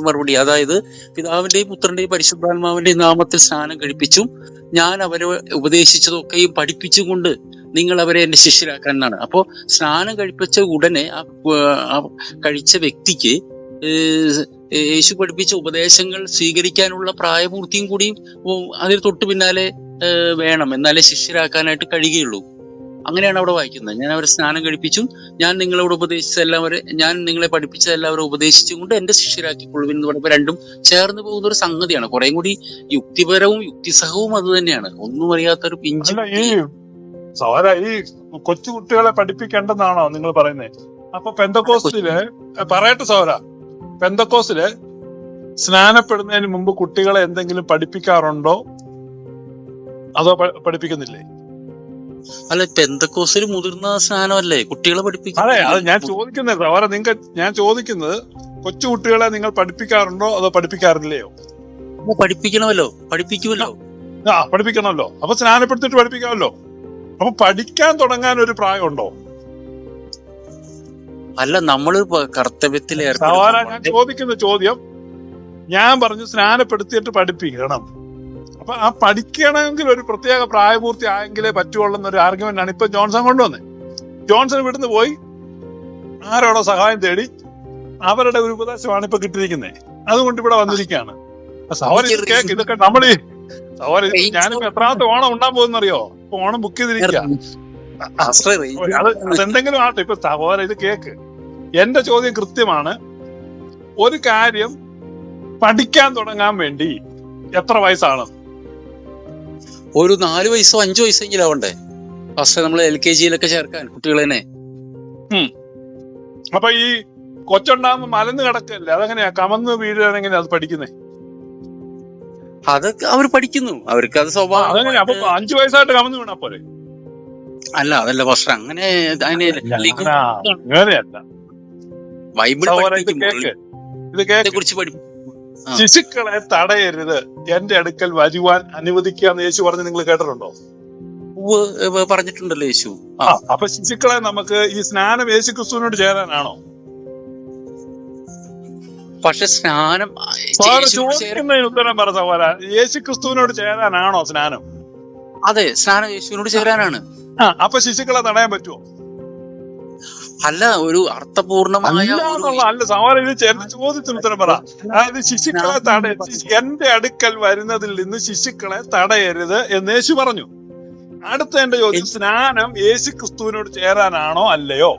മറുപടി. അതായത് പിതാവിന്റെയും പുത്രന്റെയും പരിശുദ്ധാത്മാവിന്റെയും നാമത്തിൽ സ്നാനം കഴിപ്പിച്ചും ഞാൻ അവരെ ഉപദേശിച്ചതൊക്കെയും പഠിപ്പിച്ചും കൊണ്ട് നിങ്ങൾ അവരെ എന്റെ ശിഷ്യരാക്കാൻ എന്നാണ്. അപ്പോ സ്നാനം കഴിപ്പിച്ച ഉടനെ ആ കഴിച്ച വ്യക്തിക്ക് യേശു പഠിപ്പിച്ച ഉപദേശങ്ങൾ സ്വീകരിക്കാനുള്ള പ്രായപൂർത്തിയും കൂടിയും ഉം, അതിന് തൊട്ടു പിന്നാലെ വേണം. എന്നാലേ ശിഷ്യരാക്കാനായിട്ട് കഴിയുകയുള്ളൂ. അങ്ങനെയാണ് അവിടെ വായിക്കുന്നത്. ഞാൻ അവരെ സ്നാനം കഴിപ്പിച്ചും ഞാൻ നിങ്ങളോട് ഉപദേശിച്ച എല്ലാവരെ ഞാൻ നിങ്ങളെ പഠിപ്പിച്ച എല്ലാവരും ഉപദേശിച്ചും കൊണ്ട് എന്റെ ശിഷ്യരാക്കിക്കൊള്ളുവിൻ എന്ന് പറയുമ്പോൾ രണ്ടും ചേർന്ന് പോകുന്ന ഒരു സംഗതിയാണ്. കുറെ കൂടി യുക്തിപരവും യുക്തിസഹവും അത് തന്നെയാണ്. ഒന്നും അറിയാത്ത ഒരു പിഞ്ചു സവാര ഈ കൊച്ചുകുട്ടികളെ കൊച്ചു കുട്ടികളെ പഠിപ്പിക്കേണ്ടെന്നാണോ നിങ്ങൾ പറയുന്നത് അപ്പൊ പെന്തക്കോസ്റ്റിൽ പറയട്ടെ സവാര പെന്തക്കോസ്റ്റിൽ സ്നാനപ്പെടുന്നതിന് മുമ്പ് കുട്ടികളെ എന്തെങ്കിലും പഠിപ്പിക്കാറുണ്ടോ? അതോ പഠിപ്പിക്കുന്നില്ലേ? അല്ല പെന്തക്കോസിൽ മുതിർന്ന സ്നാനമല്ലേ കുട്ടികളെ പഠിപ്പിക്കും അതെ അത് ഞാൻ ചോദിക്കുന്നത് അവരെ നിങ്ങൾ ഞാൻ ചോദിക്കുന്നത് കൊച്ചു കുട്ടികളെ നിങ്ങൾ പഠിപ്പിക്കാറുണ്ടോ അതോ പഠിപ്പിക്കാറില്ലയോ? പഠിപ്പിക്കണമല്ലോ പഠിപ്പിക്കുമല്ലോ. ആ പഠിപ്പിക്കണമല്ലോ. അപ്പൊ സ്നാനപ്പെടുത്തിട്ട് പഠിപ്പിക്കാമല്ലോ. അപ്പൊ പഠിക്കാൻ തുടങ്ങാൻ ഒരു പ്രായമുണ്ടോ? അല്ല നമ്മൾ കർത്തവ്യത്തിൽ ഞാൻ ചോദിക്കുന്ന ചോദ്യം ഞാൻ പറഞ്ഞു സ്നാനപ്പെടുത്തിയിട്ട് പഠിപ്പിക്കണം. അപ്പൊ ആ പഠിക്കണമെങ്കിൽ ഒരു പ്രത്യേക പ്രായപൂർത്തി ആയെങ്കിലേ പറ്റുള്ളൂ എന്നൊരു ആർഗ്യുമെന്റ് ആണ് ഇപ്പൊ ജോൺസൺ കൊണ്ടുവന്നത് ജോൺസൺ ഇവിടുന്ന് പോയി. ആരോടോ സഹായം തേടി അവരുടെ ഒരു ഉപദേശമാണ് ഇപ്പൊ കിട്ടിയിരിക്കുന്നത് അതുകൊണ്ട് ഇവിടെ വന്നിരിക്കുകയാണ്. കേക്ക് ഇതൊക്കെ നമ്മൾ സഹോദരൻ ഇത് ഞാനിപ്പോ എത്രാമത്തെ ഓണം ഉണ്ടാൻ പോകുന്നറിയോ? ഇപ്പൊ ഓണം ബുക്ക് ചെയ്തിരിക്കുക. അതെന്തെങ്കിലും ആട്ടെ ഇപ്പൊ സഹോദര ഇത് കേക്ക്. എന്റെ ചോദ്യം കൃത്യമാണ്. ഒരു കാര്യം പഠിക്കാൻ തുടങ്ങാൻ വേണ്ടി എത്ര വയസ്സാണ്? ഒരു നാല് വയസ്സോ അഞ്ചു വയസ്സെങ്കിലും ആവണ്ടേ? ഫസ്റ്റ് നമ്മൾ എൽ കെ ജിയിലൊക്കെ ചേർക്കാൻ കുട്ടികളെന്നെ അപ്പൊ ഈ കൊച്ചുണ്ടാകുമ്പോ മലന്ന് കിടക്കല്ലേ? അതെങ്ങനെയാ? കമന്ന് വീഴുകയാണെങ്കിൽ അത് പഠിക്കുന്നേ? അതൊക്കെ അവർ പഠിക്കുന്നു. അവർക്ക് അത് അതെങ്ങനെയാ? അപ്പൊ സ്വഭാവം അഞ്ചു വയസ്സായിട്ട് കമന്ന് വീണാ പോലെ അല്ല അതല്ല ഫസ്റ്റ് അങ്ങനെ ബൈബിൾ കുറിച്ച് പഠിപ്പിക്കും. ആ. ശിശുക്കളെ തടയരുത്. എന്റെ അടുക്കൽ വരുവാൻ അനുവദിക്കുക എന്ന് യേശു പറഞ്ഞ് നിങ്ങൾ കേട്ടിട്ടുണ്ടോ? പറഞ്ഞിട്ടുണ്ടല്ലോ യേശു. അപ്പൊ ശിശുക്കളെ നമുക്ക് ഈ സ്നാനം യേശു ക്രിസ്തുവിനോട് ചേരാനാണോ? പക്ഷെ സ്നാനം ചോദിക്കുന്നതിന് ഉത്തരം പറ സഹോദര. യേശു ക്രിസ്തുവിനോട് ചേരാനാണോ സ്നാനം? അതെ സ്നാനം യേശുവിനോട് ചേരാനാണ്. ആ അപ്പൊ ശിശുക്കളെ തടയാൻ പറ്റുമോ അല്ല ഒരു അർത്ഥപൂർണമായ ചോദ്യത്തിന് ഉത്തരം പറ. അതായത് ശിശുക്കളെ എന്റെ അടുക്കൽ വരുന്നതിൽ നിന്ന് ശിശുക്കളെ തടയരുത് എന്ന് യേശു പറഞ്ഞു. അടുത്ത എന്റെ ചോദ്യം സ്നാനം യേശു ക്രിസ്തുവിനോട് ചേരാനാണോ അല്ലയോ?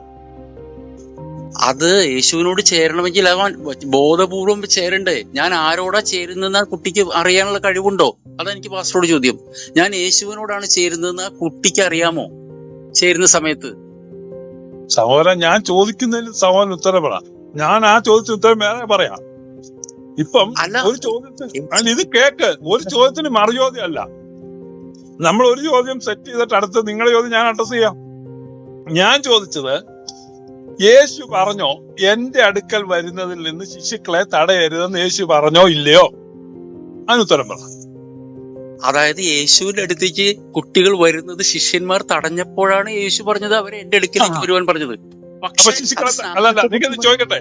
അത് യേശുവിനോട് ചേരണമെങ്കിൽ അവൻ ബോധപൂർവം ചേരണ്ടേ. ഞാൻ ആരോടാ ചേരുന്നതെന്ന് ആ കുട്ടിക്ക് അറിയാനുള്ള കഴിവുണ്ടോ? അതെനിക്ക് പാസ്റ്ററോട് ചോദ്യം. ഞാൻ യേശുവിനോടാണ് ചേരുന്നതെന്ന് ആ കുട്ടിക്ക് അറിയാമോ? ചേരുന്ന സമയത്ത്. സഹോദരൻ ഞാൻ ചോദിക്കുന്നതിന് സഹോദരൻ ഉത്തരം പറ ഞാൻ ആ ചോദിച്ച ഉത്തരം വേറെ പറയാം. ഇപ്പം ഒരു ചോദ്യത്തിന് ഇത് കേക്ക്. ഒരു ചോദ്യത്തിന് മറുചോദ്യം അല്ല നമ്മൾ ഒരു ചോദ്യം സെറ്റ് ചെയ്തിട്ട് അടുത്ത് നിങ്ങളെ ചോദ്യം ഞാൻ അഡ്രസ് ചെയ്യാം. ഞാൻ ചോദിച്ചത് യേശു പറഞ്ഞോ എന്റെ അടുക്കൽ വരുന്നതിൽ നിന്ന് ശിശുക്കളെ തടയരുതെന്ന് യേശു പറഞ്ഞോ ഇല്ലയോ? അതിനുത്തരം പറ. അതായത് യേശുവിന്റെ അടുത്തേക്ക് കുട്ടികൾ വരുന്നത് ശിഷ്യന്മാർ തടഞ്ഞപ്പോഴാണ് യേശു പറഞ്ഞത് അവരെ എന്റെ അടുക്കിലേക്ക്. വരുവാൻ പറഞ്ഞത്. അപ്പൊ ശിശുക്കളെ അല്ലല്ല ചോദിക്കട്ടെ?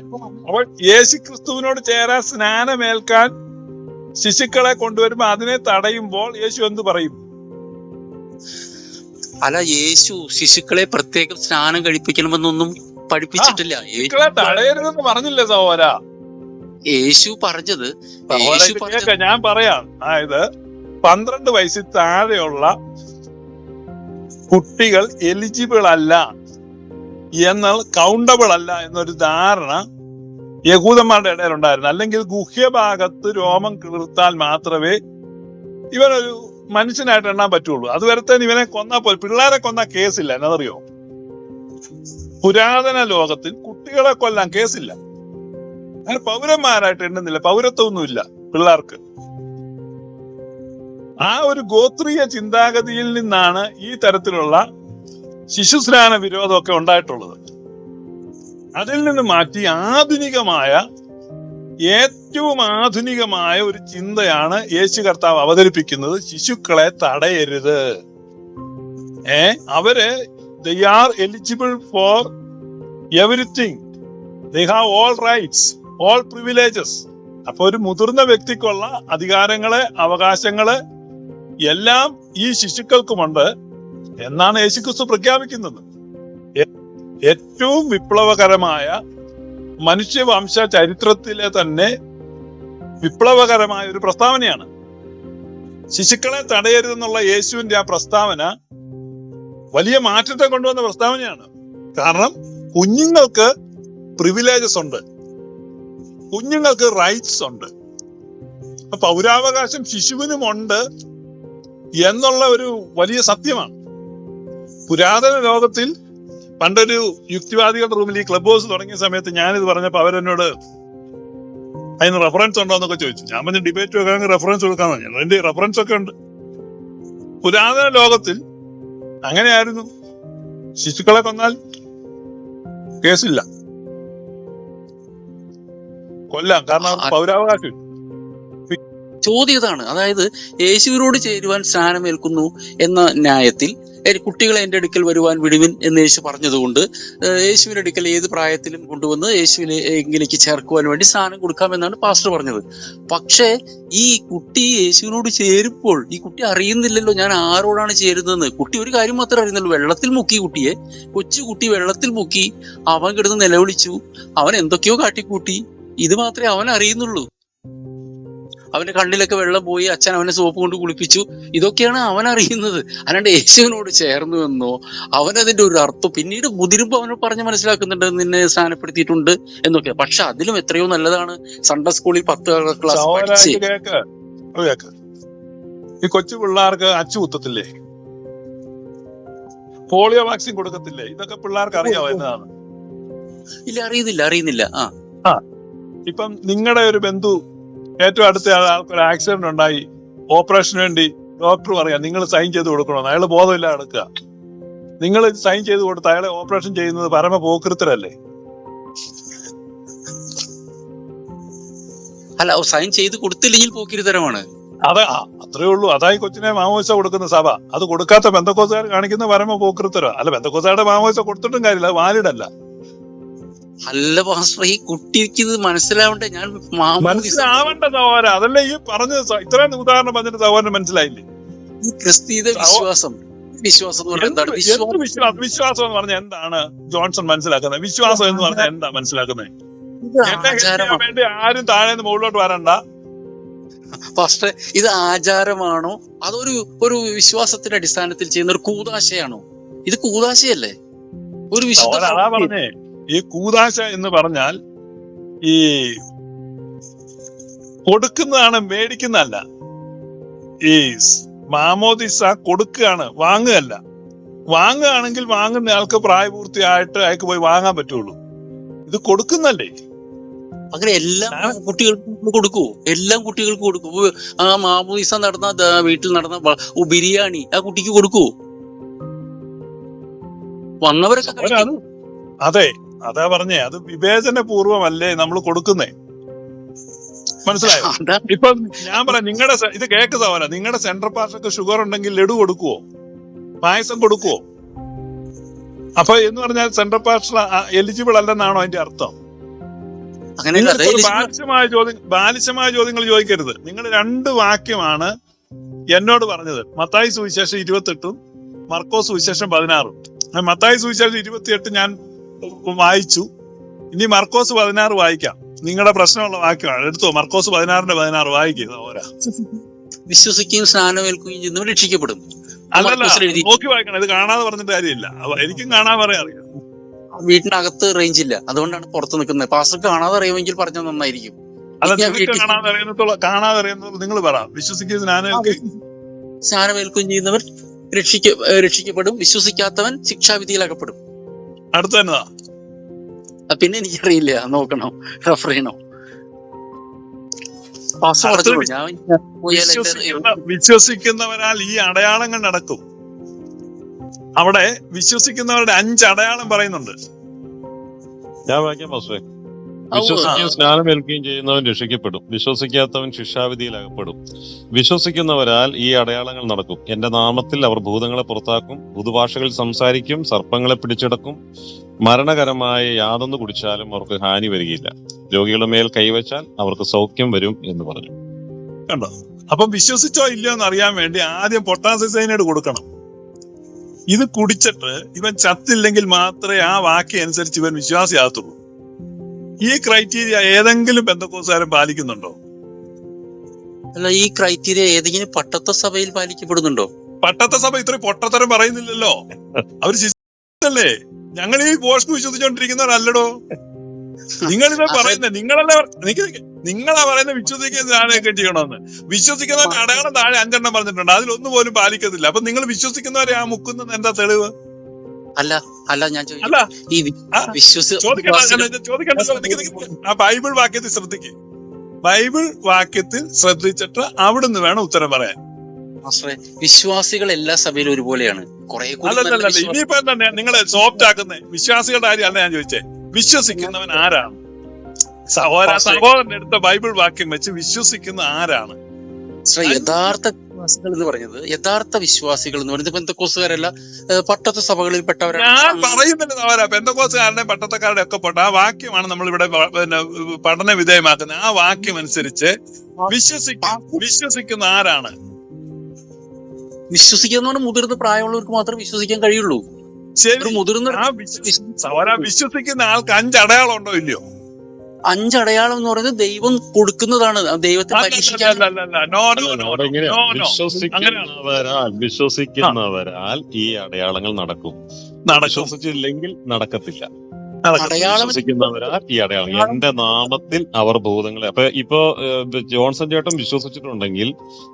അവൾ യേശു ക്രിസ്തുവിനോട് ചേരാൻ സ്നാനമേൽക്കാൻ ശിശുക്കളെ കൊണ്ടുവരുമ്പോ അതിനെ തടയുമ്പോൾ യേശു എന്ത് പറയും? അല്ല യേശു ശിശുക്കളെ പ്രത്യേകം സ്നാനം കഴിപ്പിക്കണമെന്നൊന്നും പഠിപ്പിച്ചിട്ടില്ല. ശിശുക്കളെ തടയരുതെന്ന് പറഞ്ഞില്ലേ സഹോദര? യേശു പറഞ്ഞത് ഞാൻ പറയാം. അതായത് പന്ത്രണ്ട് വയസ്സിൽ താഴെയുള്ള കുട്ടികൾ എലിജിബിൾ അല്ല എന്നാൽ കൗണ്ടബിൾ അല്ല എന്നൊരു ധാരണ യഹൂദന്മാരുടെ ഇടയിലുണ്ടായിരുന്നു. അല്ലെങ്കിൽ ഗുഹ്യഭാഗത്ത് രോമം കിളിർത്താൽ മാത്രമേ ഇവനൊരു മനുഷ്യനായിട്ട് എണ്ണാൻ പറ്റുള്ളൂ. അതുവരത്തേന് ഇവനെ കൊന്നാ പോലെ പിള്ളേരെ കൊന്ന കേസില്ല. എന്നറിയോ പുരാതന ലോകത്തിൽ കുട്ടികളെ കൊല്ലാൻ കേസില്ല. അങ്ങനെ പൗരന്മാരായിട്ട് എണ്ണുന്നില്ല. പൗരത്വമൊന്നുമില്ല പിള്ളേർക്ക്. ആ ഒരു ഗോത്രീയ ചിന്താഗതിയിൽ നിന്നാണ് ഈ തരത്തിലുള്ള ശിശുസ്നാന വിരോധമൊക്കെ ഉണ്ടായിട്ടുള്ളത്. അതിൽ നിന്ന് മാറ്റി ആധുനികമായ ഏറ്റവും ആധുനികമായ ഒരു ചിന്തയാണ് യേശു കർത്താവ് അവതരിപ്പിക്കുന്നത്. ശിശുക്കളെ തടയരുത്. ഏ? അവർ they are eligible for everything they have all rights all privileges അപ്പൊ ഒരു മുതിർന്ന വ്യക്തിക്കുള്ള അധികാരങ്ങൾ അവകാശങ്ങൾ എല്ലാം ഈ ശിശുക്കൾക്കുമുണ്ട് എന്നാണ് യേശുക്രിസ്തു പ്രഖ്യാപിക്കുന്നത്. ഏറ്റവും വിപ്ലവകരമായ മനുഷ്യവംശ ചരിത്രത്തിലെ തന്നെ വിപ്ലവകരമായ ഒരു പ്രസ്താവനയാണ്. ശിശുക്കളെ തടയരുതെന്നുള്ള യേശുവിന്റെ ആ പ്രസ്താവന വലിയ മാറ്റത്തെ കൊണ്ടുവന്ന പ്രസ്താവനയാണ്. കാരണം കുഞ്ഞുങ്ങൾക്ക് പ്രിവിലേജസ് ഉണ്ട്. കുഞ്ഞുങ്ങൾക്ക് റൈറ്റ്സ് ഉണ്ട്. പൗരാവകാശം ശിശുവിനും ഉണ്ട് എന്നുള്ള ഒരു വലിയ സത്യമാണ്. പുരാതന ലോകത്തിൽ പണ്ടൊരു യുക്തിവാദികളുടെ റൂമിൽ ഈ ക്ലബ് ഹൗസ് തുടങ്ങിയ സമയത്ത് ഞാനിത് പറഞ്ഞപ്പോ അവരെന്നോട് അതിന് റെഫറൻസ് ഉണ്ടോ? എന്നൊക്കെ ചോദിച്ചു. ഞാൻ പറഞ്ഞ ഡിബേറ്റ് വെക്കാൻ റെഫറൻസ് കൊടുക്കാൻ പറഞ്ഞു. എന്റെ റെഫറൻസ് ഒക്കെ ഉണ്ട്. പുരാതന ലോകത്തിൽ അങ്ങനെയായിരുന്നു. ശിശുക്കളെ കൊന്നാൽ കേസില്ല. കൊല്ലാം. കാരണം പൗരാവകാശം ചോദ്യം ഇതാണ് അതായത് യേശുവിനോട് ചേരുവാൻ സ്നാനമേൽക്കുന്നു എന്ന ന്യായത്തിൽ "ഏ, കുട്ടികളെ എന്റെ അടുക്കൽ വരുവാൻ വിടുവിൻ എന്ന് യേശു പറഞ്ഞതുകൊണ്ട് യേശുവിന്റെ അടുക്കൽ ഏത് പ്രായത്തിലും കൊണ്ടുവന്ന് യേശുവിനെ എങ്കിലേക്ക് ചേർക്കുവാൻ വേണ്ടി സ്നാനം കൊടുക്കാമെന്നാണ് പാസ്റ്റർ പറഞ്ഞത്. പക്ഷേ ഈ കുട്ടി യേശുവിനോട് ചേരുമ്പോൾ ഈ കുട്ടി അറിയുന്നില്ലല്ലോ ഞാൻ ആരോടാണ് ചേരുന്നതെന്ന്. കുട്ടി ഒരു കാര്യം മാത്രമേ അറിയുന്നുള്ളൂ. വെള്ളത്തിൽ മുക്കി കുട്ടിയെ. കൊച്ചു കുട്ടി വെള്ളത്തിൽ മുക്കി അവൻ കിടന്ന് നിലവിളിച്ചു. അവൻ എന്തൊക്കെയോ കാട്ടിക്കൂട്ടി. ഇത് മാത്രമേ അവൻ അറിയുന്നുള്ളൂ. അവന്റെ കണ്ണിലൊക്കെ വെള്ളം പോയി അച്ഛൻ അവനെ സോപ്പ് കൊണ്ട് കുളിപ്പിച്ചു. ഇതൊക്കെയാണ് അവൻ അറിയുന്നത്. അല്ലാണ്ട് യേശുവിനോട് ചേർന്നു എന്നോ അവനതിന്റെ ഒരു അർത്ഥം പിന്നീട് മുതിരുമ്പോ അവനെ പറഞ്ഞ് മനസ്സിലാക്കുന്നുണ്ട് നിന്നെ സ്ഥാനപ്പെടുത്തിയിട്ടുണ്ട് എന്നൊക്കെ. പക്ഷെ അതിലും എത്രയോ നല്ലതാണ് സൺഡേ സ്കൂളിൽ പത്ത് ക്ലാസ് പഠിച്ച്. ഈ കൊച്ചു പിള്ളേർക്ക് അച്ചു കുത്തത്തില്ലേ? പോളിയോ വാക്സിൻ കൊടുക്കത്തില്ലേ? ഇതൊക്കെ പിള്ളേർക്ക് അറിയാവോ എന്നതാണ് ഇല്ല അറിയുന്നില്ല അറിയുന്നില്ല. ആ. ഇപ്പം നിങ്ങളുടെ ഒരു ബന്ധു ഏറ്റവും അടുത്ത ആൾക്ക് ഒരു ആക്സിഡന്റ് ഉണ്ടായി. ഓപ്പറേഷന് വേണ്ടി ഡോക്ടർ പറയാം നിങ്ങൾ സൈൻ ചെയ്ത് കൊടുക്കണം അയാൾ ബോധമില്ല എടുക്കുക നിങ്ങൾ സൈൻ ചെയ്ത് കൊടുത്ത് അയാളെ ഓപ്പറേഷൻ ചെയ്യുന്നത് പരമ പോക്കൃത്തരല്ലേ അല്ല സൈൻ ചെയ്ത് കൊടുത്തില്ലെങ്കിൽ പോക്കിരിതരമാണ് അതെ അത്രേ ഉള്ളൂ. അതായി കൊച്ചിനെ മാമോയിസ കൊടുക്കുന്ന സഭ. അത് കൊടുക്കാത്ത ബന്ധക്കോസുകാർ കാണിക്കുന്ന പരമ പോക്കൃത്തരോ അല്ല ബന്ധക്കോസുകാരുടെ മാമോയിസ കൊടുത്തിട്ടും കാര്യമില്ല അത് വാലിഡ് അല്ല പാസ്റ്റർ ഈ കുട്ടിക്ക് ഇത് മനസ്സിലാവണ്ടേ? ഞാൻ മനസ്സിലാവണ്ട സഹോദര. അതല്ലേ ഈ പറഞ്ഞ ഇത്രയും ഉദാഹരണം പറഞ്ഞിട്ട് സഹോദരൻ മനസ്സിലായില്ലേ? ഈ ക്രിസ്തീയ വിശ്വാസം. വിശ്വാസം എന്താണ്? വിശ്വാസം. വിശ്വാസം എന്ന് പറഞ്ഞാൽ എന്താണ് ജോൺസൺ മനസ്സിലാക്കുന്നത്? വിശ്വാസം എന്ന് പറഞ്ഞാൽ എന്താ മനസ്സിലാക്കുന്നത്? വേണ്ടി ആരും താഴെ മുകളിലോട്ട് വരണ്ട. പാസ്റ്റർ ഇത് ആചാരമാണോ? അതൊരു ഒരു വിശ്വാസത്തിന്റെ അടിസ്ഥാനത്തിൽ ചെയ്യുന്ന ഒരു കൂതാശയാണോ? ഇത് കൂതാശയല്ലേ? ഒരു വിശുദ്ധ ഈ കൂതാശ എന്ന് പറഞ്ഞാൽ ഈ കൊടുക്കുന്നതാണ് മേടിക്കുന്നതല്ല. ഈ മാമോദിസ കൊടുക്കുകയാണ് വാങ്ങുകയല്ല. വാങ്ങുകയാണെങ്കിൽ വാങ്ങുന്ന ആൾക്ക് പ്രായപൂർത്തിയായിട്ട് അയാൾക്ക് പോയി വാങ്ങാൻ പറ്റുള്ളൂ. ഇത് കൊടുക്കുന്നല്ലേ അങ്ങനെ എല്ലാ കുട്ടികൾക്കും കൊടുക്കൂ. എല്ലാം കുട്ടികൾക്കും കൊടുക്കൂ. ആ മാമോദിസ നടന്ന വീട്ടിൽ നടന്ന ബിരിയാണി ആ കുട്ടിക്ക് കൊടുക്കൂ. വന്നവരൊക്കെ. അത്. അതെ പറഞ്ഞേ അത് വിവേചന പൂർവമല്ലേ നമ്മൾ കൊടുക്കുന്നേ. മനസ്സിലായോ? ഇപ്പൊ ഞാൻ പറയാം നിങ്ങളുടെ ഇത് കേക്ക് സഹോദര നിങ്ങളുടെ സെൻട്രൽ പാർട്ടിക്ക് ഷുഗർ ഉണ്ടെങ്കിൽ ലഡു കൊടുക്കുവോ? പായസം കൊടുക്കുവോ? അപ്പൊ എന്ന് പറഞ്ഞാൽ സെൻട്രൽ പാർട്ടി എലിജിബിൾ അല്ലെന്നാണോ അതിന്റെ അർത്ഥം? ബാലിശമായ ചോദ്യം ബാലിശമായ ചോദ്യങ്ങൾ ചോദിക്കരുത്. നിങ്ങൾ രണ്ട് വാക്യമാണ് എന്നോട് പറഞ്ഞത്. മത്തായി സുവിശേഷം ഇരുപത്തെട്ടും മർക്കോ സുവിശേഷം പതിനാറും. മത്തായി സുവിശേഷം ഇരുപത്തിയെട്ട് ഞാൻ വായിച്ചു. ഇനി മർക്കോസ് പതിനാറ് വായിക്കാം. നിങ്ങളുടെ പ്രശ്നമുള്ള വാക്യമാണ്. എടുത്തോ മർക്കോസ് പതിനാറിന്റെ പതിനാറ് വായിക്കുക ഓരാ. വിശ്വസിക്കുകയും സ്നാനമേൽക്കുകയും ചെയ്യുന്നവർ രക്ഷിക്കപ്പെടും. അല്ലല്ല നോക്കി വായിക്കണം. ഇത് കാണാതെ പറഞ്ഞിട്ട് കാര്യമില്ല. എനിക്കും കാണാൻ പറയാൻ അറിയാം. വീട്ടിനകത്ത് റേഞ്ച് ഇല്ല. അതുകൊണ്ടാണ് പുറത്ത് നിൽക്കുന്നത്. പാസ്റ്റർ കാണാതെ അറിയുമെങ്കിൽ പറഞ്ഞാൽ നന്നായിരിക്കും. കാണാതെ അറിയുന്നത്തോളം കാണാതെ അറിയുന്നത് നിങ്ങൾ പറ. സ്നാനമേൽക്കുകയും ചെയ്യുന്നവർ രക്ഷിക്ക രക്ഷിക്കപ്പെടും. വിശ്വസിക്കാത്തവൻ ശിക്ഷാവിധിയിൽ അകപ്പെടും അടുത്ത് തന്നെതാ പിന്നെ എനിക്കറിയില്ല. നോക്കണം? റെഫർ ചെയ്യണോ? വിശ്വസിക്കുന്നവരാൽ ഈ അടയാളങ്ങൾ നടക്കും അവിടെ വിശ്വസിക്കുന്നവരുടെ അഞ്ച് അടയാളം പറയുന്നുണ്ട്. ഞാൻ വായിക്കാം പാസ്റ്ററെ സ്നാനം സ്നാനമേൽക്കുകയും ചെയ്യുന്നവൻ രക്ഷിക്കപ്പെടും. വിശ്വസിക്കാത്തവൻ ശിക്ഷാവിധിയിൽ അകപ്പെടും വിശ്വസിക്കുന്നവരാൽ ഈ അടയാളങ്ങൾ നടക്കും. എന്റെ നാമത്തിൽ അവർ ഭൂതങ്ങളെ പുറത്താക്കും പുതുഭാഷകൾ സംസാരിക്കും സർപ്പങ്ങളെ പിടിച്ചെടുക്കും. മരണകരമായ യാതൊന്ന് കുടിച്ചാലും അവർക്ക് ഹാനി വരികയില്ല. രോഗികളുടെ മേൽ കൈവച്ചാൽ അവർക്ക് സൗഖ്യം വരും എന്ന് പറഞ്ഞു. കണ്ടോ? അപ്പൊ വിശ്വസിച്ചോ ഇല്ലയോ എന്ന് അറിയാൻ വേണ്ടി ആദ്യം പൊട്ടാസിസൈനോട് കൊടുക്കണം. ഇത് കുടിച്ചിട്ട് ഇവൻ ചത്തില്ലെങ്കിൽ മാത്രമേ ആ വാക്യം അനുസരിച്ച് ഇവൻ വിശ്വാസിയാകത്തുള്ളൂ. ഈ ക്രൈറ്റീരിയ ഏതെങ്കിലും ബന്ധക്കോസുകാരൻ പാലിക്കുന്നുണ്ടോ? അല്ല ഈ ക്രൈറ്റീരിയ ഏതെങ്കിലും പട്ടത്ത സഭയിൽ പാലിക്കപ്പെടുന്നുണ്ടോ? പട്ടത്ത സഭ ഇത്രയും പൊട്ടത്തരം പറയുന്നില്ലല്ലോ. അവർ ശിശുല്ലേ ഞങ്ങൾ ഈ പോസ്റ്റ് വിശ്വസിച്ചോണ്ടിരിക്കുന്നവരല്ലടോ. നിങ്ങളിതാ പറയുന്നത് നിങ്ങളല്ലേ. നിങ്ങളാ പറയുന്നത് വിശ്വസിക്കുന്നതിനാണൊക്കെ ചെയ്യണമെന്ന്. വിശ്വസിക്കുന്നവരുടെ അടയാളം താഴെ അഞ്ചെണ്ണം പറഞ്ഞിട്ടുണ്ട്. അതിലൊന്നും പോലും പാലിക്കത്തില്ല. അപ്പൊ നിങ്ങൾ വിശ്വസിക്കുന്നവരെ ആ മുക്കുന്നത് എന്താ തെളിവ്? അല്ല അല്ല ഞാൻ ഈ ആ, ബൈബിൾ വാക്യത്തിൽ ശ്രദ്ധിക്ക്. ബൈബിൾ വാക്യത്തിൽ ശ്രദ്ധിച്ചിട്ട് അവിടെ നിന്ന് വേണം ഉത്തരം പറയാൻ. വിശ്വാസികൾ എല്ലാ സഭയിലും ഒരുപോലെയാണ്. കുറെ ഇനിയിപ്പോ സോഫ്റ്റ് ആക്കുന്ന. വിശ്വാസികളുടെ കാര്യം അല്ല ഞാൻ ചോദിച്ചേ. വിശ്വസിക്കുന്നവൻ ആരാണ്. സഹോദരൻ എടുത്ത ബൈബിൾ വാക്യം വെച്ച് വിശ്വസിക്കുന്ന ആരാണ്? യഥാർത്ഥ വിശ്വാസികൾ എന്ന് പറയുന്നത് യഥാർത്ഥ വിശ്വാസികൾ എന്ന് പറയുന്നത് പെന്തക്കോസുകാരല്ല പട്ടത്ത സഭകളിൽ ഞാൻ പെട്ടവരാണ് പറയുന്നില്ല സഹോദര പെന്തക്കോസുകാരുടെ പട്ടത്തക്കാരുടെ ഒക്കെ പെട്ട. ആ വാക്യമാണ് നമ്മൾ ഇവിടെ പിന്നെ പഠന വിധേയമാക്കുന്നത്. ആ വാക്യം അനുസരിച്ച് വിശ്വസിക്ക വിശ്വസിക്കുന്ന ആരാണ്? വിശ്വസിക്കുന്നതുകൊണ്ട് മുതിർന്ന പ്രായമുള്ളവർക്ക് മാത്രമേ വിശ്വസിക്കാൻ കഴിയുള്ളൂ. മുതിർന്ന വിശ്വസിക്കുന്ന ആൾക്ക് അഞ്ചടയാളം ഉണ്ടോ ഇല്ലയോ? അഞ്ചടയാളം എന്ന് പറയുന്നത് ദൈവം കൊടുക്കുന്നതാണ്. ദൈവത്തെ പരീക്ഷിക്കാൻ. വിശ്വസിക്കുന്നവരാൽ വിശ്വസിക്കുന്നവരാൽ ഈ അടയാളങ്ങൾ നടക്കും. വിശ്വസിച്ചില്ലെങ്കിൽ നടക്കത്തില്ല. ഈ അടയാളം എന്റെ നാമത്തിൽ അവർ ഭൂതങ്ങളെ അപ്പൊ ഇപ്പോ ജോൺസൺ ചേട്ടൻ വിശ്വസിച്ചിട്ടുണ്ടെങ്കിൽ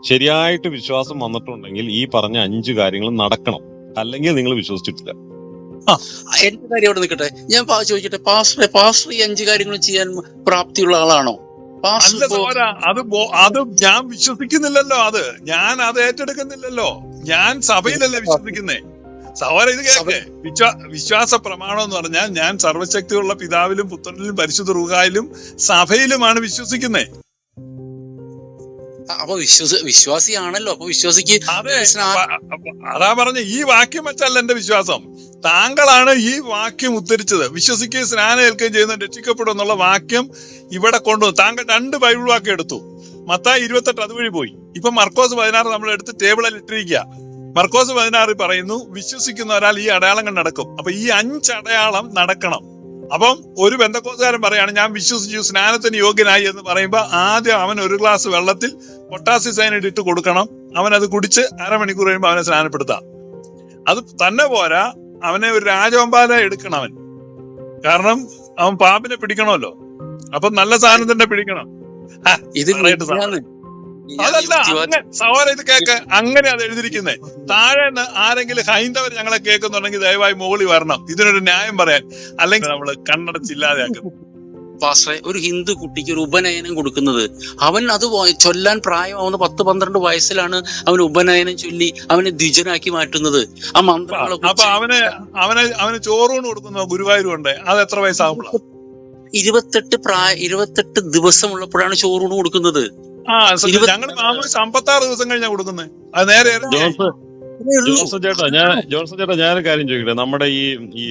ശരിയായിട്ട് വിശ്വാസം വന്നിട്ടുണ്ടെങ്കിൽ ഈ പറഞ്ഞ അഞ്ച് കാര്യങ്ങളും നടക്കണം. അല്ലെങ്കിൽ നിങ്ങൾ വിശ്വസിച്ചിട്ടില്ല. എന്റെ കാര്യം അവിടെ നിൽക്കട്ടെ. ഞാൻ ചോദിക്കട്ടെ പാസ്റ്റർ പാസ്റ്റർ ഈ അഞ്ചു കാര്യങ്ങൾ ചെയ്യാൻ പ്രാപ്തിയുള്ള ആളാണോ? അത് അത് ഞാൻ വിശ്വസിക്കുന്നില്ലല്ലോ അത്. ഞാൻ അത് ഏറ്റെടുക്കുന്നില്ലല്ലോ. ഞാൻ സഭയിലല്ലേ വിശ്വസിക്കുന്നേ. സഹോദര ഇത് കേൾക്കേ വിശ്വാ വിശ്വാസ പ്രമാണം എന്ന് പറഞ്ഞാൽ ഞാൻ സർവശക്തിയുള്ള പിതാവിലും പുത്രനിലും പരിശുദ്ധ റുഹായിലും സഭയിലുമാണ് വിശ്വസിക്കുന്നേ. അപ്പൊ വിശ്വസ വിശ്വാസിയാണല്ലോ. അപ്പൊ വിശ്വാസിക്ക് അതെ. പറഞ്ഞ ഈ വാക്യം വെച്ചല്ല എന്റെ വിശ്വാസം. താങ്കളാണ് ഈ വാക്യം ഉദ്ധരിച്ചത്. വിശ്വസിക്കുകയും സ്നാനം ഏൽക്കുകയും ചെയ്യുന്ന രക്ഷിക്കപ്പെടും എന്നുള്ള വാക്യം ഇവിടെ കൊണ്ടുവന്നു. താങ്കൾ രണ്ട് ബൈബിൾ വാക്യം എടുത്തു. മത്തായി ഇരുപത്തെട്ട് അതുവഴി പോയി. ഇപ്പൊ മർക്കോസ് പതിനാറ് നമ്മൾ എടുത്ത് ടേബിളിൽ ഇട്ടിരിക്കുക. മർക്കോസ് പതിനാറിൽ പറയുന്നു വിശ്വസിക്കുന്ന ഒരാൾ ഈ അടയാളങ്ങൾ നടക്കും. അപ്പൊ ഈ അഞ്ച് അടയാളം നടക്കണം. അപ്പം ഒരു ബന്ധക്കോസുകാരൻ പറയാണ് ഞാൻ വിശ്വസിച്ചു സ്നാനത്തിന് യോഗ്യനായി എന്ന് പറയുമ്പോൾ ആദ്യം അവൻ ഒരു ഗ്ലാസ് വെള്ളത്തിൽ പൊട്ടാസ്യം സൈനൈഡ് ഇട്ട് കൊടുക്കണം. അവൻ അത് കുടിച്ച് അരമണിക്കൂർ കഴിയുമ്പോൾ അവനെ സ്നാനപ്പെടുത്താം. അത് തന്നെ പോരാ അവനെ ഒരു രാജവമ്പാല എടുക്കണം അവൻ. കാരണം അവൻ പാമ്പിനെ പിടിക്കണമല്ലോ. അപ്പൊ നല്ല സാധനം തന്നെ പിടിക്കണം ഇത് അതല്ല സവാല ഇത് കേക്ക്. അങ്ങനെ അത് എഴുതിയിരിക്കുന്നത് താഴെ ആരെങ്കിലും ഹൈന്ദവർ ഞങ്ങളെ കേൾക്കുന്നുണ്ടെങ്കിൽ ദയവായി മുകളിൽ വരണം. ഇതിനൊരു ന്യായം പറയാൻ. അല്ലെങ്കിൽ നമ്മൾ കണ്ണടച്ചില്ലാതെയാക്കും പാസ്റ്ററെ ഒരു ഹിന്ദു കുട്ടിക്ക് ഒരു ഉപനയനം കൊടുക്കുന്നത്. അവൻ അത് ചൊല്ലാൻ പ്രായമാവുന്ന പത്ത് പന്ത്രണ്ട് വയസ്സിലാണ് അവൻ ഉപനയനം ചൊല്ലി അവനെ ദ്വിജനാക്കി മാറ്റുന്നത്. ആ മന്ത്രങ്ങളൊക്കെ അപ്പൊ അവന് അവന് അവന് ചോറൂണ് കൊടുക്കുന്ന ഗുരുവായൂർ ഉണ്ട്. അത് എത്ര വയസ്സാകുമ്പോഴാണ് ഇരുപത്തെട്ട് പ്രായ ഇരുപത്തെട്ട് ദിവസമുള്ളപ്പോഴാണ് ചോറൂണ് കൊടുക്കുന്നത്. ആ ഞങ്ങൾ മാമൂസ് അമ്പത്താറ് ദിവസം കഴിഞ്ഞാ കൊടുക്കുന്നത് അത് നേരെ ജോൺസൺ ജോൺസൺ ചേട്ടാ ഞാൻ ജോൺസൺ ചേട്ടാ ഞാനൊരു കാര്യം ചോദിക്കട്ടെ? നമ്മുടെ ഈ ഈ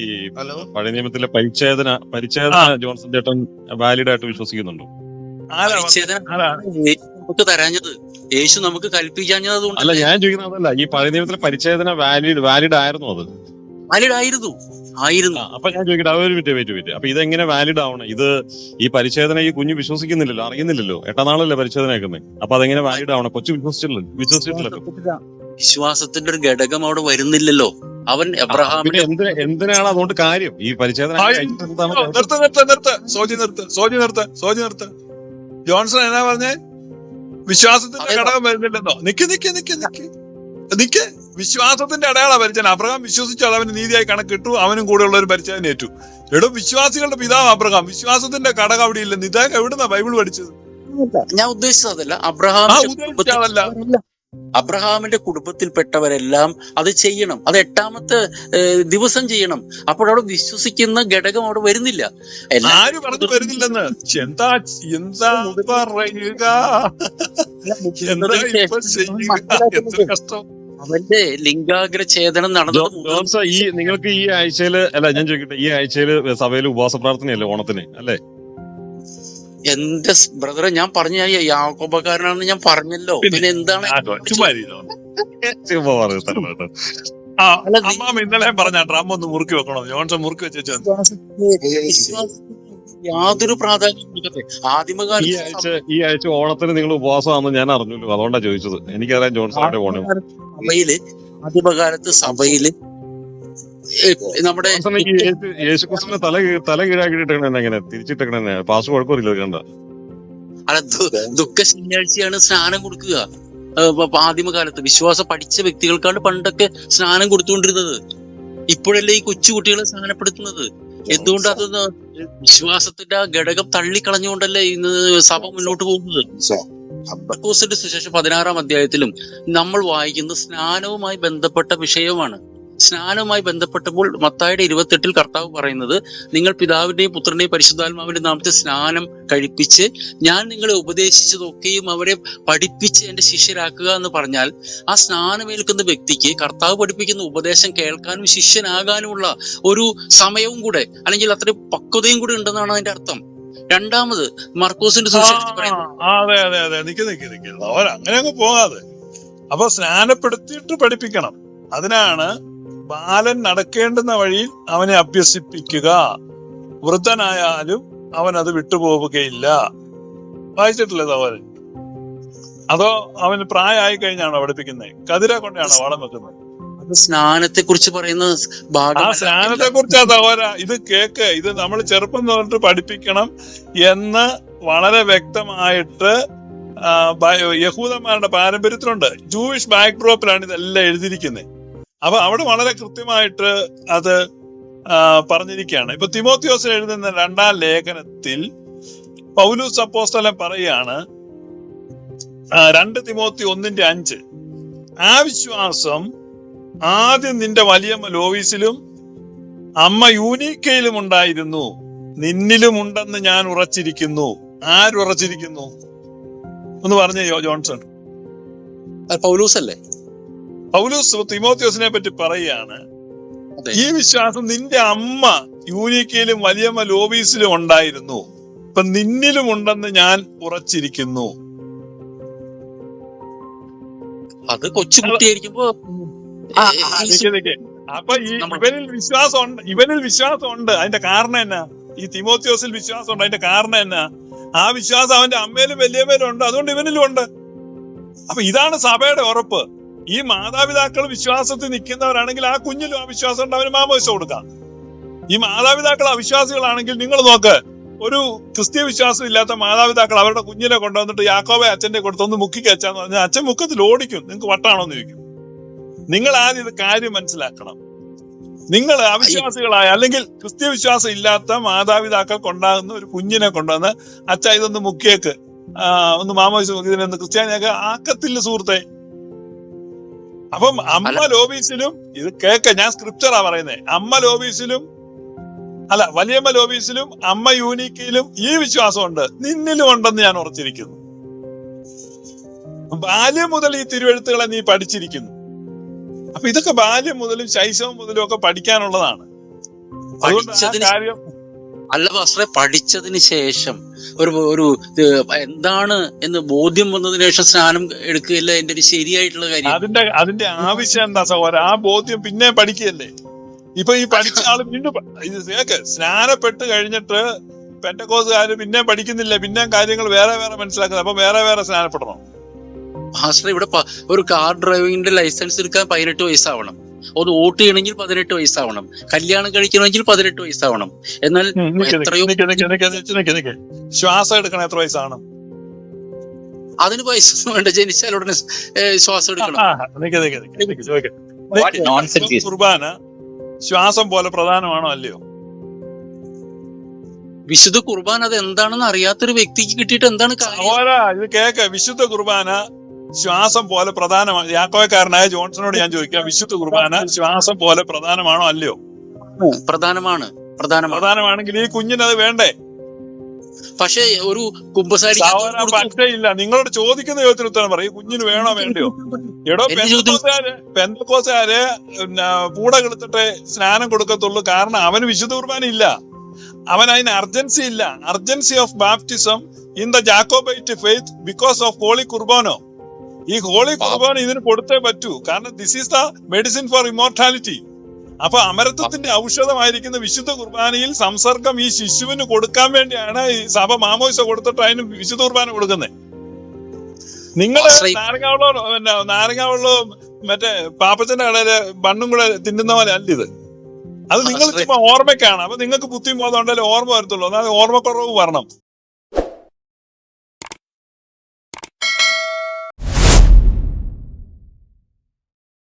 പഴയ നിയമത്തിലെ പരിച്ഛേദന പരിച്ഛേദന. ജോൺസൺ ചേട്ടൻ വാലിഡ് ആയിട്ട് വിശ്വസിക്കുന്നുണ്ടോ? നമുക്ക് തരാഞ്ഞത്. യേശു നമുക്ക് കൽപ്പിക്കാഞ്ഞത് അല്ല ഞാൻ ചോദിക്കുന്നത് അതല്ല ഈ പഴയ നിയമത്തിലെ പരിച്ഛേദന വാലിഡ് വാലിഡ് ആയിരുന്നു അത്. വാലിഡ് ആയിരുന്നു. ആയിരുന്നു അപ്പൊ ഞാൻ ചോദിക്കട്ടെ ഒരു മിനിറ്റ് വെയിറ്റ് വെയിറ്റ് അപ്പൊ ഇതെങ്ങനെ വാലിഡ് ആവണം ഇത് ഈ പരിശോധന ഈ കുഞ്ഞ് വിശ്വസിക്കുന്നില്ലല്ലോ അറിയുന്നില്ലല്ലോ. എട്ടാം നാളല്ലേ പരിശോധന ആക്കുന്നത്? അപ്പൊ അതെങ്ങനെ വാലിഡ് ആവണം കൊച്ചു വിശ്വസിച്ചില്ലല്ലോ വിശ്വസിച്ചിട്ടില്ലല്ലോ വിശ്വാസത്തിന്റെ ഒരു ഘടകം അവിടെ വരുന്നില്ലല്ലോ. അവൻ എബ്രഹാമിന്റെ എന്തിനാണ് അതുകൊണ്ട് കാര്യം? ഈ പരിശോധന നിർത്ത് നിർത്ത് നിർത്ത്. സോജി നിർത്ത് സോജി നിർത്ത് സോജി നിർത്ത്. ജോൺസൺ എന്നാ പറഞ്ഞേ? വിശ്വാസത്തിന്റെ ഘടകം വരുന്നില്ലല്ലോ നിക്ക് നിക്ക് നിക്ക് നിക്ക്. നിക്ക് വിശ്വാസത്തിന്റെ അടയാളം പരിചയം അബ്രഹാം വിശ്വസിച്ചാൽ അവന് നീതിയായി കണക്കിട്ടു അവനും കൂടെ ഒരു പരിചയം ഏറ്റു. എടോ വിശ്വാസികളുടെ പിതാവ് അബ്രഹാം. വിശ്വാസത്തിന്റെ ഘടകം അവിടെ ഇല്ല. നിതാക്ക് എവിടുന്നാ ബൈബിൾ പഠിച്ചത്? ഞാൻ ഉദ്ദേശിച്ചതല്ല. അബ്രഹാം അബ്രഹാമിന്റെ കുടുംബത്തിൽപ്പെട്ടവരെല്ലാം അത് ചെയ്യണം. അത് എട്ടാമത്തെ ദിവസം ചെയ്യണം. അപ്പോഴവിടെ വിശ്വസിക്കുന്ന ഘടകം അവിടെ വരുന്നില്ല. പറഞ്ഞു വരുന്നില്ലെന്ന്? എന്താ എന്താ പറയുക? എന്താ ഇപ്പൊ ചെയ്യുക? എന്ത് കഷ്ടം? അവന്റെ ലിംഗാഗ്ര ഛേദനം നടന്നത് ഈ നിങ്ങൾക്ക് ഈ ആഴ്ചയിൽ അല്ല ഞാൻ ചോദിക്കട്ടെ ഈ ആഴ്ചയിൽ സഭയിൽ ഉപവാസ പ്രാർത്ഥനയല്ലേ ഓണത്തിന് അല്ലേ? എന്റെ ബ്രദറെ ഞാൻ പറഞ്ഞ യാക്കോബക്കാരനാണെന്ന് ഞാൻ പറഞ്ഞല്ലോ. പിന്നെ? എന്താണ്? ഇന്നലെ പറഞ്ഞ ഡ്രം ഒന്ന് മുറുക്കി വെക്കണം? ജോൺസൺ മുറുക്കി വെച്ചു യാതൊരു പ്രാധാന്യം കൊടുക്കട്ടെ ഈ ആഴ്ച ഈ ആഴ്ച ഓണത്തിന് നിങ്ങൾ ഉപവാസമാണെന്ന് ഞാൻ അറിഞ്ഞല്ലോ. അതുകൊണ്ടാണ് ചോദിച്ചത്. എനിക്കറിയാം ജോൺസൺ അവിടെ പോണേ സഭയിൽ ആദിമകാലത്ത് സഭയിൽ നമ്മുടെ ജോൺസൺ ഈ യേശു യേശുക്രിസ്തുവിനെ തല തല കീഴാക്കിയിട്ടേക്കണ എങ്ങനെ? പാസ് കുഴപ്പമില്ല കണ്ട. അല്ല ദുഃഖ ശനിയാഴ്ചയാണ് സ്നാനം കൊടുക്കുക. ആദ്യമകാലത്ത് വിശ്വാസം പഠിച്ച വ്യക്തികൾക്കാണ് പണ്ടൊക്കെ സ്നാനം കൊടുത്തുകൊണ്ടിരുന്നത്. ഇപ്പോഴല്ലേ ഈ കൊച്ചുകുട്ടികളെ സ്നാനപ്പെടുത്തുന്നത്? എന്തുകൊണ്ടാണ് അതൊന്ന് വിശ്വാസത്തിന്റെ ആ ഘടകം തള്ളിക്കളഞ്ഞുകൊണ്ടല്ലേ ഇന്ന് സഭ മുന്നോട്ട് പോകുന്നത്? സുശേഷം പതിനാറാം അധ്യായത്തിലും നമ്മൾ വായിക്കുന്ന സ്നാനവുമായി ബന്ധപ്പെട്ട വിഷയമാണ് സ്നാനവുമായി ബന്ധപ്പെട്ടപ്പോൾ മത്തായുടെ ഇരുപത്തെട്ടിൽ കർത്താവ് പറയുന്നത് നിങ്ങൾ പിതാവിന്റെയും പുത്രന്റെയും പരിശുദ്ധാത്മാവിന്റെ നാമത്തെ സ്നാനം കഴിപ്പിച്ച് ഞാൻ നിങ്ങളെ ഉപദേശിച്ചതൊക്കെയും അവരെ പഠിപ്പിച്ച് എന്റെ ശിഷ്യരാക്കുക എന്ന് പറഞ്ഞാൽ ആ സ്നാനമേൽക്കുന്ന വ്യക്തിക്ക് കർത്താവ് പഠിപ്പിക്കുന്ന ഉപദേശം കേൾക്കാനും ശിഷ്യനാകാനുമുള്ള ഒരു സമയവും കൂടെ അല്ലെങ്കിൽ അത്രയും പക്വതയും കൂടെ ഉണ്ടെന്നാണ് അതിന്റെ അർത്ഥം. രണ്ടാമത് മർക്കോസിന്റെ അതെ അതെ അതെ. നിക്ക് നിക്ക് നിക്ക്. അവർ അങ്ങനെ അങ്ങ് പോകാതെ. അപ്പൊ സ്നാനപ്പെടുത്തിയിട്ട് പഠിപ്പിക്കണം. അതിനാണ് ബാലൻ നടക്കേണ്ടുന്ന വഴിയിൽ അവനെ അഭ്യസിപ്പിക്കുക. വൃദ്ധനായാലും അവൻ അത് വിട്ടുപോവുകയില്ല. വായിച്ചിട്ടില്ലേ സഹോദരൻ അതോ അവന് പ്രായമായി കഴിഞ്ഞാണോ പഠിപ്പിക്കുന്നത് കതിര കൊണ്ടാണോ വളം വെക്കുന്നത്? സ്നാനത്തെ കുറിച്ച് പറയുന്ന ആ സ്നാനത്തെ കുറിച്ചാ തവര. ഇത് കേക്ക്. ഇത് നമ്മൾ ചെറുപ്പം തൊട്ട് പഠിപ്പിക്കണം എന്ന് വളരെ വ്യക്തമായിട്ട് യഹൂദന്മാരുടെ പാരമ്പര്യത്തിലുണ്ട്. ജൂയിഷ് ബാക്ക്ഡ്രോപ്പിലാണ് ഇതെല്ലാം എഴുതിയിരിക്കുന്നത് അപ്പൊ അവിടെ വളരെ കൃത്യമായിട്ട് അത് പറഞ്ഞിരിക്കുകയാണ്. ഇപ്പൊ തിമോത്യോസ് എഴുതുന്ന രണ്ടാം ലേഖനത്തിൽ പൗലൂസ് അപ്പോസ്തലൻ പറയാണ് രണ്ട് തിമോത്തി ഒന്നിന്റെ അഞ്ച്. ആ വിശ്വാസം ആദ്യം നിന്റെ വലിയമ്മ ലോവിസിലും അമ്മ യൂനിക്കയിലും ഉണ്ടായിരുന്നു. നിന്നിലും ഉണ്ടെന്ന് ഞാൻ ഉറച്ചിരിക്കുന്നു. ആരുറച്ചിരിക്കുന്നു ഒന്ന് പറഞ്ഞേ ജോൺസൺ. പൗലൂസ് അല്ലേ പൗലൂസ് തിമോത്യോസിനെ പറ്റി പറയാണ് ഈ വിശ്വാസം നിന്റെ അമ്മ യൂനിക്കയിലും വലിയമ്മ ലോബീസിലും ഉണ്ടായിരുന്നു. ഇപ്പൊ നിന്നിലും ഉണ്ടെന്ന് ഞാൻ ഉറച്ചിരിക്കുന്നു. അത് കൊച്ചുകുട്ടിയായിരിക്കുമ്പോ ആ, ആ, ഈ നിക്ക് നിക്ക്. അപ്പൊ ഈ ഇവനിൽ വിശ്വാസം ഉണ്ട് ഇവനിൽ വിശ്വാസം ഉണ്ട് അതിന്റെ കാരണം എന്നാ? ഈ തിമോത്യോസിൽ വിശ്വാസം ഉണ്ട് അതിന്റെ കാരണം എന്നാ? ആ വിശ്വാസം അവന്റെ അമ്മയിലും വലിയമ്മയിലും ഉണ്ട്. അതുകൊണ്ട് ഇവനിലും ഉണ്ട്. അപ്പൊ ഇതാണ് സഭയുടെ ഉറപ്പ്. ഈ മാതാപിതാക്കൾ വിശ്വാസത്തിൽ നിൽക്കുന്നവരാണെങ്കിൽ ആ കുഞ്ഞിലും ആ വിശ്വാസം ഉണ്ട് അവന് മാമോദിസം കൊടുക്കാം. ഈ മാതാപിതാക്കൾ അവിശ്വാസികളാണെങ്കിൽ നിങ്ങൾ നോക്ക് ഒരു ക്രിസ്തീയ വിശ്വാസം ഇല്ലാത്ത മാതാപിതാക്കൾ അവരുടെ കുഞ്ഞിനെ കൊണ്ടുവന്നിട്ട് യാക്കോബെ അച്ഛന്റെ കൊടുത്തൊന്ന് മുക്കി കച്ചാന്ന് പറഞ്ഞാൽ അച്ഛൻ മുക്കത്തിൽ ഓടിക്കും നിങ്ങൾക്ക് വട്ടാണോന്ന് ചോദിക്കും. നിങ്ങൾ ആദ്യം ഇത് കാര്യം മനസ്സിലാക്കണം. നിങ്ങൾ അവിശ്വാസികളായ അല്ലെങ്കിൽ ക്രിസ്ത്യ വിശ്വാസം ഇല്ലാത്ത മാതാപിതാക്കൾക്ക് ഉണ്ടാകുന്ന ഒരു കുഞ്ഞിനെ കൊണ്ടുവന്ന് അച്ഛ ഇതൊന്ന് മുക്കിയേക്ക്. ഒന്ന് മാമോദിസം ഇതിനൊന്ന് ക്രിസ്ത്യാനിയൊക്കെ ആക്കത്തില്ല സുഹൃത്തെ. അപ്പം അമ്മ. ലോബീസിലും ഇത് കേക്ക ഞാൻ സ്ക്രിപ്റ്ററാ പറയുന്നത് അമ്മ ലോബീസിലും അല്ല വലിയമ്മ ലോബീസിലും അമ്മ യൂണിക്കയിലും ഈ വിശ്വാസം ഉണ്ട് നിന്നിലും ഉണ്ടെന്ന് ഞാൻ ഉറച്ചിരിക്കുന്നു. ബാല്യം മുതൽ ഈ തിരുവഴുത്തുകളെ നീ പഠിച്ചിരിക്കുന്നു. അപ്പൊ ഇതൊക്കെ ബാല്യം മുതലും ശൈശവം മുതലും ഒക്കെ പഠിക്കാനുള്ളതാണ്. അതുകൊണ്ട് ആ കാര്യം അല്ല പാസ്റ്ററെ പഠിച്ചതിന് ശേഷം ഒരു ഒരു എന്താണ് എന്ന് ബോധ്യം വന്നതിന് ശേഷം സ്നാനം എടുക്കുകയല്ല എന്റെ ഒരു ശരിയായിട്ടുള്ള കാര്യം. അതിന്റെ അതിന്റെ ആവശ്യം എന്താ സഹോദരൻ ആ ബോധ്യം പിന്നെ പഠിക്കുകയല്ലേ? ഇപ്പൊ ഈ പഠിച്ച ആൾ വീണ്ടും കേക്ക് സ്നാനപ്പെട്ട് കഴിഞ്ഞിട്ട് പെറ്റക്കോസുകാര് പിന്നെ പഠിക്കുന്നില്ല പിന്നെ കാര്യങ്ങൾ വേറെ വേറെ മനസ്സിലാക്കുന്നത്. അപ്പൊ വേറെ വേറെ സ്നാനപ്പെടണം? മാസ്റ്റർ ഇവിടെ ഒരു കാർ ഡ്രൈവിംഗിന്റെ ലൈസൻസ് എടുക്കാൻ പതിനെട്ട് വയസ്സാവണം. ഒന്ന് വോട്ട് ചെയ്യണമെങ്കിൽ പതിനെട്ട് വയസ്സാവണം കല്യാണം കഴിക്കണമെങ്കിൽ പതിനെട്ട് വയസ്സാവണം എന്നാൽ എത്രയോ. ശ്വാസം എടുക്കണം എത്ര വയസ്സാണ് അതിന് വയസ്സൊന്നും വേണ്ട ജനിച്ചാൽ ഉടനെ ശ്വാസം എടുക്കണം കുർബാന ശ്വാസം പോലെ പ്രധാനമാണോ അല്ലയോ വിശുദ്ധ കുർബാന അത് എന്താണെന്ന് അറിയാത്തൊരു വ്യക്തിക്ക് കിട്ടിയിട്ട് എന്താണ് ഇത് കേക്ക് വിശുദ്ധ കുർബാന ശ്വാസം പോലെ പ്രധാനമാണ്. യാക്കോയക്കാരനായ ജോൺസണോട് ഞാൻ ചോദിക്കാം വിശുദ്ധ കുർബാന ശ്വാസം പോലെ പ്രധാനമാണോ അല്ലയോ? പ്രധാനമാണ് പ്രധാനമാണ്. പ്രധാനമാണെങ്കിൽ ഈ കുഞ്ഞിന് അത് വേണ്ടേ? പക്ഷേ ഒരു കുമ്പസാരി ഇല്ല നിങ്ങളോട് ചോദിക്കുന്ന ചോദ്യത്തിന് ഉത്തരം പറയും. കുഞ്ഞിന് വേണോ വേണ്ടയോ? എടോ പെന്തക്കോസാര് പിന്നെ പൂട കെടുത്തിട്ട് സ്നാനം കൊടുക്കത്തുള്ളൂ. കാരണം അവന് വിശുദ്ധ കുർബാന ഇല്ല. അവൻ അതിന് അർജൻസി ഇല്ല. Urgency of baptism in the Jacobite faith because of holy കുർബാനോ? ഈ ഹോളി കുർബാന ഇതിന് കൊടുത്തേ പറ്റൂ. കാരണം this is the medicine for immortality അപ്പൊ അമരത്വത്തിന്റെ ഔഷധമായിരിക്കുന്ന വിശുദ്ധ കുർബാനയിൽ സംസർഗം ഈ ശിശുവിന് കൊടുക്കാൻ വേണ്ടിയാണ് ഈ സഭ മാമോയിസ കൊടുത്തിട്ട് അതിന് വിശുദ്ധ കുർബാന കൊടുക്കുന്നത് നിങ്ങൾ നാരങ്ങാവെള്ളോ പിന്നെ നാരങ്ങാവെള്ളോ മറ്റേ പാപ്പച്ചന്റെ കടയിലെ ബണ്ണും കൂടെ തിന്നുന്ന പോലെ അല്ല ഇത്. അത് നിങ്ങൾ ചുമ്മാ ഓർമ്മയ്ക്കാണ്. അപ്പൊ നിങ്ങൾക്ക് ബുദ്ധിമുട്ടുണ്ടെങ്കിൽ ഓർമ്മ വരത്തുള്ളൂ. എന്നാൽ ഓർമ്മക്കുറവ് വരണം.